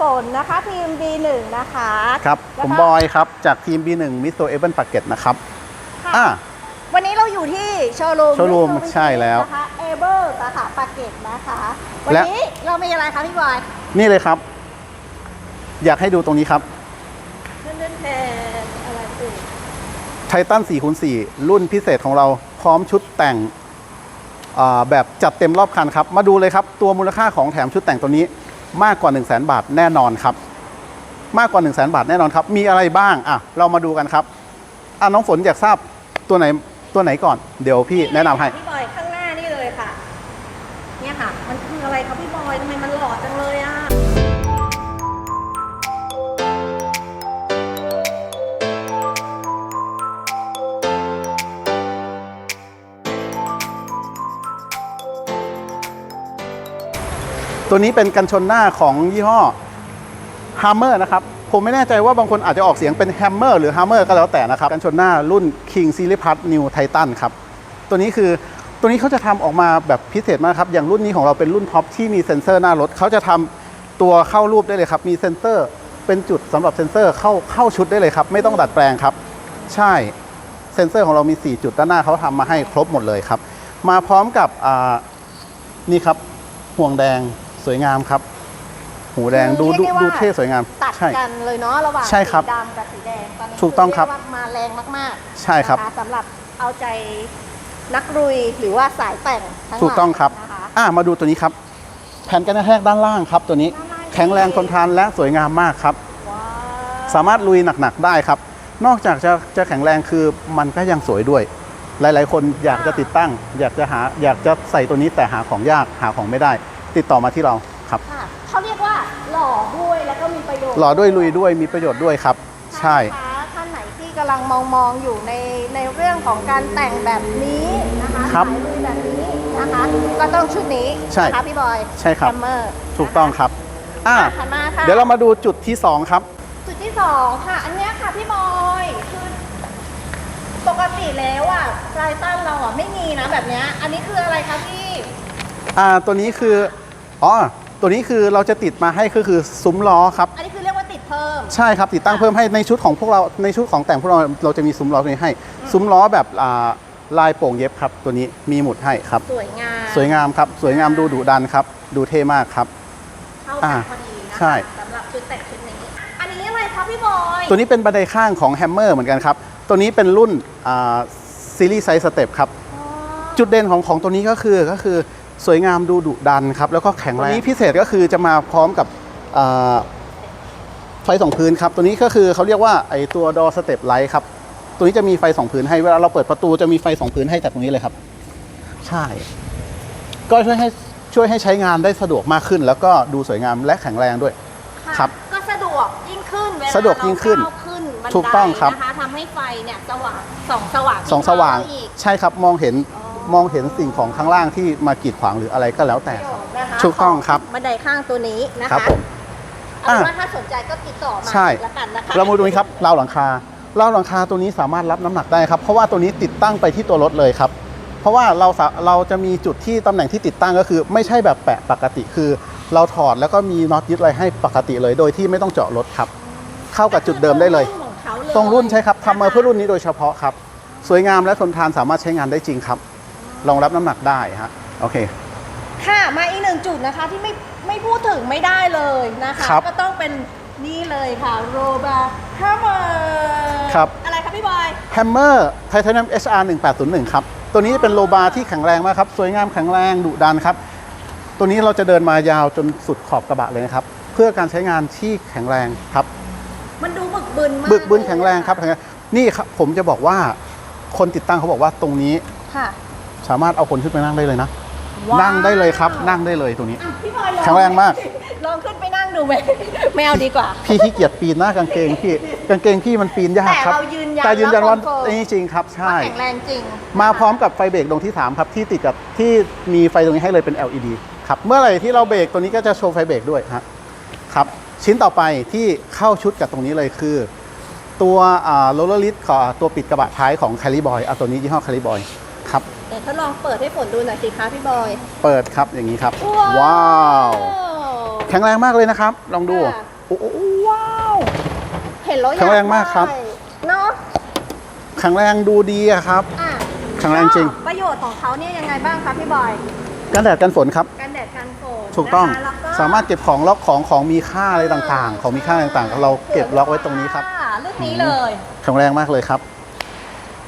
ฝนนะคะทีม B1 นะคะครับแล้วผมก็บอยครับจากทีม B1 มิสโตเอเ n นปากเก็ตนะครับค่ะอ่า วันนี้เราอยู่ที่โชว์รูม โชว์รูมใช่แล้วนะคะเอเบอร์สาขาปากเกร็ดนะคะ วันและ นี้เรามีอะไรคะพี่บอยนี่เลยครับ อยากให้ดูตรงนี้ครับเล่นเล่นแทนอะไรตื่นไททัน4คูณ4รุ่นพิเศษของเราพร้อมชุดแต่งอ่าแบบจัดเต็มรอบคันครับ มาดูเลยครับ ตัวมูลค่าของแถมชุดแต่งตัวนี้ มากกว่า 1 0 0 0 0แบาทแน่นอนครับ มากกว่า 1 0 0 0 0แบาทแน่นอนครับ มีอะไรบ้างอะเรามาดูกันครับอะน้องฝนอยากทราบตัวไหนตัวไหนก่อน เดี๋ยวพี่แนะนำให้ พี่บอยข้างหน้านี่เลยค่ะ เนี่ยค่ะ มันคืออะไรครับพี่บอยทำไมมันหล่อจังเลยอะ ตัวนี้เป็นกันชนหน้าของยี่ห้อ Hammer นะครับ ผมไม่แน่ใจว่าบางคนอาจจะออกเสียงเป็น Hammer หรือ Hammer ก็แล้วแต่นะครับ กันชนหน้ารุ่น King s e r i e Plus New Titan ครับ ตัวนี้คือตัวนี้เขาจะทำออกมาแบบพิเศษมากครับ อย่างรุ่นนี้ของเราเป็นรุ่นท็อปที่มีเซ็นเซอร์หน้ารถเขาจะทำตัวเข้ารูปได้เลยครับ มีเซ็นเซอร์เป็นจุดสำหรับเซ็นเซอร์เข้าเข้าชุดได้เลยครับ ไม่ต้องดัดแปลงครับ ใช่เซ็นเซอร์ของเรามี 4 จุดด้านหน้าเขาทำมาให้ครบหมดเลยครับ มาพร้อมกับนี่ครับห่วงแดง สวยงามครับ หูแดงดูดูเรียกได้ว่า ดูเท่สวยงาม ตัดใช่ กันเลยเนาะระหว่างใช่ครับสีดำกับสีแดงตอนนี้ถูกต้องครับเยว่ามาแรงมากๆใช่ครับ นะคะสำหรับเอาใจนักรุยหรือว่าสายแต่งทั้งหลายถูกต้องครับ นะคะ อ่ามาดูตัวนี้ครับ แผ่นกันกระแทกด้านล่างครับ ตัวนี้ด้านล่าง แข็งแรงทนทานและสวยงามมากครับ ว้าวสามารถลุยหนักๆได้ครับ นอกจากจะจะแข็งแรงคือมันก็ยังสวยด้วย หลายๆ คนอยากจะติดตั้ง อยากจะหาอยากจะใส่ตัวนี้แต่หาของยากหาของไม่ได้ ติดต่อมาที่เราครับค่ะเขาเรียกว่าหล่อด้วยแล้วก็มีประโยชน์หล่อด้วยลุยด้วยมีประโยชน์ด้วยครับ ใช่ลูกค้าท่านไหนที่กำลังมองมองๆอยู่ในในเรื่องของการแต่งแบบนี้นะคะครับสายลุยแบบนี้นะคะก็ต้องชุดนี้ใช่นะคะพี่บอยใช่ครับ แฮมเมอร์ถูกต้องครับอ่าถัดมาค่ะ เดี๋ยวเรามาดูจุดที่2ครับ จุดที่สองค่ะ อันเนี้ยค่ะพี่บอยคือปกติแล้วอะไทตันเราอะไม่มีนะแบบเนี้ยอันนี้คืออะไรคะพี่ อ่าตัวนี้คือ อ๋อ ตัวนี้คือเราจะติดมาให้ก็คือซุ้มล้อครับ อันนี้คือเรียกว่าติดเพิ่ม ใช่ครับ ติดตั้งเพิ่มให้ในชุดของพวกเราในชุดของแต่งพวกเราเราจะมีซุ้มล้อตัวนี้ให้ ซุ้มล้อแบบอ่าลายโป่งเย็บครับ ตัวนี้มีหมุดให้ครับ สวยงาม สวยงามครับ สวยงามดูดุดันครับ ดูเท่มากครับเข้าอ่ากันพอดีนะคะใช่สำหรับชุดแต่งชุดนี้ อันนี้อะไรคะพี่บอย ตัวนี้เป็นบันไดข้างของแฮมเมอร์เหมือนกันครับ ตัวนี้เป็นรุ่นซีรีส์ไซส์สเต็ปครับอ๋อจุดเด่นของของตัวนี้ก็คือก็คือ สวยงามดูดุดันครับ แล้วก็แข็งแรงตัวนี้พิเศษก็คือจะมาพร้อมกับอ่าไฟสองพื้นครับ ตัวนี้ก็คือเขาเรียกว่าไอตัวดอสเต็ปไลท์ครับ ตัวนี้จะมีไฟสองพื้นให้ เวลาเราเปิดประตูจะมีไฟสองพื้นให้จากตรงนี้เลยครับ ใช่ ก็ช่วยให้ช่วยให้ใช้งานได้สะดวกมากขึ้น แล้วก็ดูสวยงามและแข็งแรงด้วยะครับ ก็สะดวกยิ่งขึ้นเวลาสะดวกยิ่งขึ้นเราก้าวขึ้นบันไดถูกต้องครับนะคะทำให้ไฟเนี่ยสว่างส่องสว่างสองสว่างขึ้นอีกใช่ครับ มองเห็นอ๋อ มองเห็นสิ่งของข้างล่างที่มากีดขวางหรืออะไรก็แล้วแต่ครับนะคะถูกต้องครับ บันไดข้างตัวนี้นะครัคะบผมเอาเป็นอะว่าถ้าสนใจก็ติดต่อมาใช่ละกันนะคะเรามาดูนี้ครับราวหลังคาราวหลังคาตัวนี้สามารถรับน้ำหนักได้ครับ เพราะว่าตัวนี้ติดตั้งไปที่ตัวรถเลยครับ เพราะว่าเราสาเราจะมีจุดที่ตำแหน่งที่ติดตั้งก็คือ ไม่ใช่แบบแปะปกติคือ เราถอดแล้วก็มีน็อตยึดอะไรให้ปกติเลย โดยที่ไม่ต้องเจาะรถครับ เข้ากับจุดเดิมได้เลย ตรงรุ่นของเขาเลยตรงรุ่นใช่ครับทำมาเพื่อรุ่นนี้โดยเฉพาะครับ สวยงามและทนทานสามารถใช้งานได้จริงครับ รองรับน้ำหนักได้ฮะโอเค ค่ะมาอีกหนึ่งจุดนะคะที่ไม่ไม่พูดถึงไม่ได้เลยนะคะ ครับก็ต้องเป็นนี่เลยค่ะโรบาฮัมเมอร์ครับ อะไรคะพี่บอย Hammer Titanium HR 1801 ครับ ตัวนี้เป็นโลบาร์ที่แข็งแรงมากครับ สวยงามแข็งแรงดุดันครับ ตัวนี้เราจะเดินมายาวจนสุดขอบกระบะเลยนะครับ เพื่อการใช้งานที่แข็งแรงครับ มันดูบึกบึนมากบึกบึนแข็งแรงเลยอะครับแข็งแรงนี่ครับผมจะบอกว่าคนติดตั้งเขาบอกว่าตรงนี้ ค่ะ สามารถเอาคนขึ้นไปนั่งได้เลยนะ ว้าวนั่งได้เลยครับ นั่งได้เลยตรงนี้ อะพี่บอยลองแข็งแรงมาก ลองขึ้นไปนั่งดูไหม ไม่เอาดีกว่า พี่ขี้เกียจปีนหน้ากางเกงพี่กางเกงพี่มันปีนยากครับแต่เรายืนยันแต่ยืนยันว่าแล้วคอนเฟิร์มนี่จริงครับใช่ว่าแข็งแรงจริงมาพร้อมกับไฟเบรกดวงที่ 3 ครับ ที่ติดกับที่มีไฟตรงนี้ให้เลยเป็น LED ครับ เมื่อไหร่ที่เราเบรกตัวนี้ก็จะโชว์ไฟเบรกด้วยฮะครับ ชิ้นต่อไปที่เข้าชุดกับตรงนี้เลยคือ ตัวโรลเลอร์ลิสของตัวปิดกระบะท้ายของคาริบอยเอาตัวนี้ยี่ห้อคาริบอยครับ เดี๋ยวทดลองเปิดให้ฝนดูหน่อยสิคะพี่บอย เปิดครับอย่างนี้ครับ ว้าววแข็งแรงมากเลยนะครับ ลองดูค่ะ โอ้โหว้าว เห็นแล้วอยากแข็งแรงมากครับ ได้เนาะแข็งแรงดูดีอะครับ อะแข็งแรงจริง ประโยชน์ของเขาเนี่ยยังไงบ้างคะพี่บอยกันแดดกันฝนครับ กันแดดกันฝนถูกต้องนะคะแล้วก็สามารถเก็บของล็อกของของมีค่าอะไรต่างๆ ของมีค่าต่างๆเราเก็บล็อกไว้ตรงนี้ครับ อ่ารุ่นนี้เลย แข็งแรงมากเลยครับ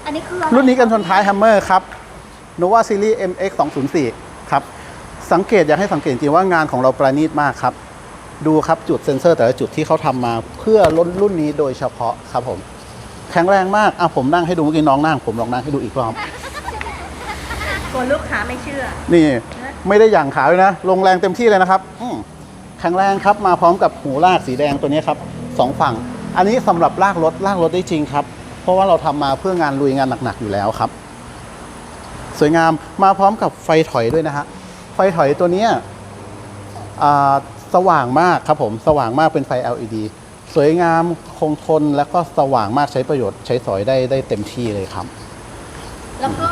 อันนี้คืออะไรรุ่นนี้กันชนท้าย Hammer ครับ Nova Series MX 204ครับ สังเกตอยากให้สังเกตจริงๆว่างานของเราประณีตมากครับ ดูครับจุดเซ็นเซอร์แต่ละจุดที่เขาทำมาเพื่อรุ่นรุ่นนี้โดยเฉพาะครับผม แข็งแรงมาก อะผมนั่งให้ดูเมื่อกี้น้องนั่ง ผมลองนั่งให้ดูอีกรอบตัวลูกค้าไม่เชื่อ นี่ไม่ได้อย่างขาวเลยนะ ลงแรงเต็มที่เลยนะครับอืมแข็งแรงครับ มาพร้อมกับหูลากสีแดงตัวนี้ครับสองฝั่ง อันนี้สำหรับลากรถลากรถได้จริงครับ เพราะว่าเราทำมาเพื่องานลุยงานหนักๆอยู่แล้วครับ สวยงามมาพร้อมกับไฟถอยด้วยนะฮะไฟถอยตัวเนี้ยอ่าสว่างมากครับผมสว่างมากเป็นไฟ LED สวยงามคงทนและก็สว่างมากใช้ประโยชน์ใช้สอยได้ได้เต็มที่เลยครับ แล้วก็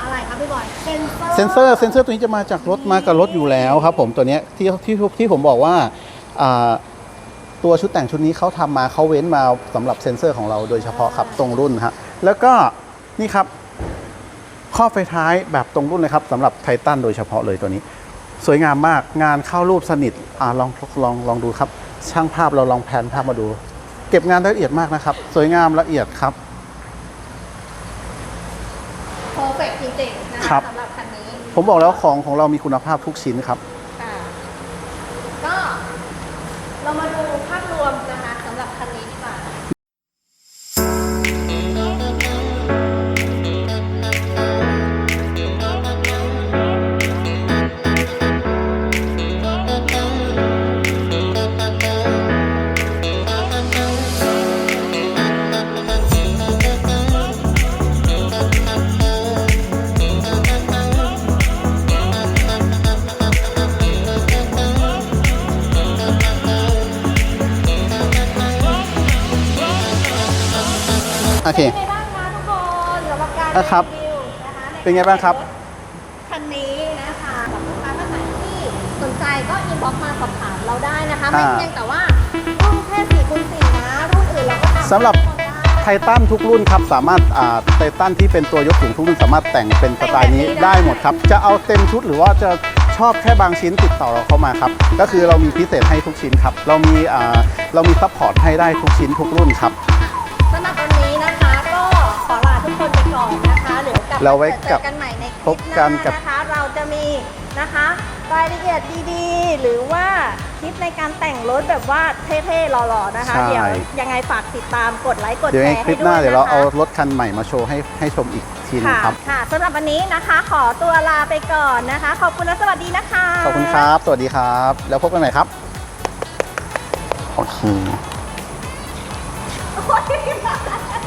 อะไรคะพี่บอยเซนเซอร์เซนเซอร์เซนเซอร์ตัวนี้จะมาจากรถมากับรถอยู่แล้วครับผมตัวเนี้ยที่ที่ที่ผมบอกว่าอ่าตัวชุดแต่งชุดนี้เขาทำมาเขาเว้นมาสำหรับเซนเซอร์ของเราโดยเฉพาะครับตรงรุ่นฮะแล้วก็นี่ครับ ข้อบไฟท้ายแบบตรงรุ่นเลยครับสำหรับไททันโดยเฉพาะเลยตัวนี้ สวยงามมากงานเข้ารูปสนิทอ่าลองลองลองดูครับ ช่างภาพเราลองแผนภาพมาดู เก็บงานได้ละเอียดมากนะครับ สวยงามละเอียดครับ เพอร์เฟกจริงๆนะครัคะบสำหรับคันนี้ผมบอกแล้วของของเรามีคุณภาพทุกชิ้นครับ ค่ะก็เรามาดู โอเค เป็นไงบ้างคะทุกคนสำหรับการอะครับรีวิวนะคะเป็นไงบ้างครับ คันนี้นะคะกับลูกค้าท่านไหนที่สนใจก็อินบ็อกซ์มาสอบถามเราได้นะคะ ไม่อ่า เพียงแต่ว่ารุ่นแค่สี่คูณสี่นะรุ่นอื่นเราก็ทำสำหรับได้ไททันทุกรุ่นครับ สามารถอ่าไททันที่เป็นตัวยกสูงทุกรุ่นสามารถแต่งเป็นสไตล์นี้ได้หมดครับ จะเอาเต็มชุดหรือว่าจะชอบแค่บางชิ้นติดต่อเราเข้ามาครับ ก็คือเรามีพิเศษให้ทุกชิ้นครับ เรามีอ่าเรามีซัพพอร์ตให้ได้ทุกชิ้นทุกรุ่นครับสำ อนนะคะเดี๋ยวกลับเราไว้มาเจกัอบกันใหม่ในคพลิบปหกัน้านกับนะคะเราจะมีนะคะรายละเอียดดีๆ หรือว่าคลิปในการแต่งรถแบบว่าเท่ๆหล่อๆนะคะ ใช่ เดี๋ยวยังไงฝากติดตามกดไลค์กดเดี๋ยวแชในร์คลิให้ปหด้วน้ายเดี๋ยวเรานะคะเอารถคันใหม่มาโชว์ให้ให้ชมอีกทีหนึงค่ะครับ ค่ะสำหรับวันนี้นะคะ ขอตัวลาไปก่อนนะคะ ขอบคุณและสวัสดีนะคะ ขอบคุณครับ สวัสดีครับ แล้วพบกันใหม่ครับ โอเคโอ๊ย